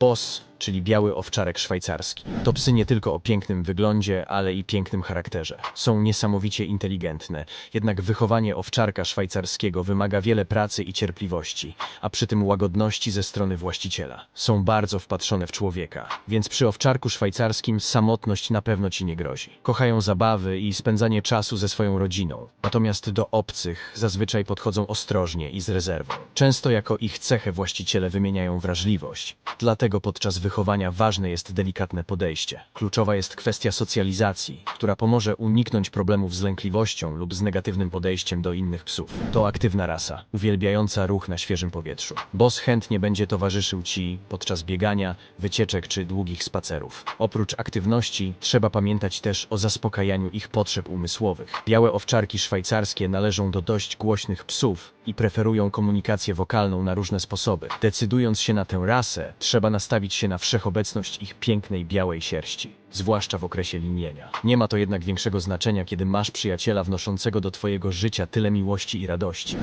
Boss, czyli biały owczarek szwajcarski. To psy nie tylko o pięknym wyglądzie, ale i pięknym charakterze. Są niesamowicie inteligentne, jednak wychowanie owczarka szwajcarskiego wymaga wiele pracy i cierpliwości, a przy tym łagodności ze strony właściciela. Są bardzo wpatrzone w człowieka, więc przy owczarku szwajcarskim samotność na pewno ci nie grozi. Kochają zabawy i spędzanie czasu ze swoją rodziną, natomiast do obcych zazwyczaj podchodzą ostrożnie i z rezerwą. Często jako ich cechę właściciele wymieniają wrażliwość. Dlatego podczas wychowania ważne jest delikatne podejście. Kluczowa jest kwestia socjalizacji, która pomoże uniknąć problemów z lękliwością lub z negatywnym podejściem do innych psów. To aktywna rasa, uwielbiająca ruch na świeżym powietrzu. Boss chętnie będzie towarzyszył ci podczas biegania, wycieczek czy długich spacerów. Oprócz aktywności trzeba pamiętać też o zaspokajaniu ich potrzeb umysłowych. Białe owczarki szwajcarskie należą do dość głośnych psów i preferują komunikację wokalną na różne sposoby. Decydując się na tę rasę, trzeba nastawić się na wszechobecność ich pięknej białej sierści, zwłaszcza w okresie linienia. Nie ma to jednak większego znaczenia, kiedy masz przyjaciela wnoszącego do twojego życia tyle miłości i radości.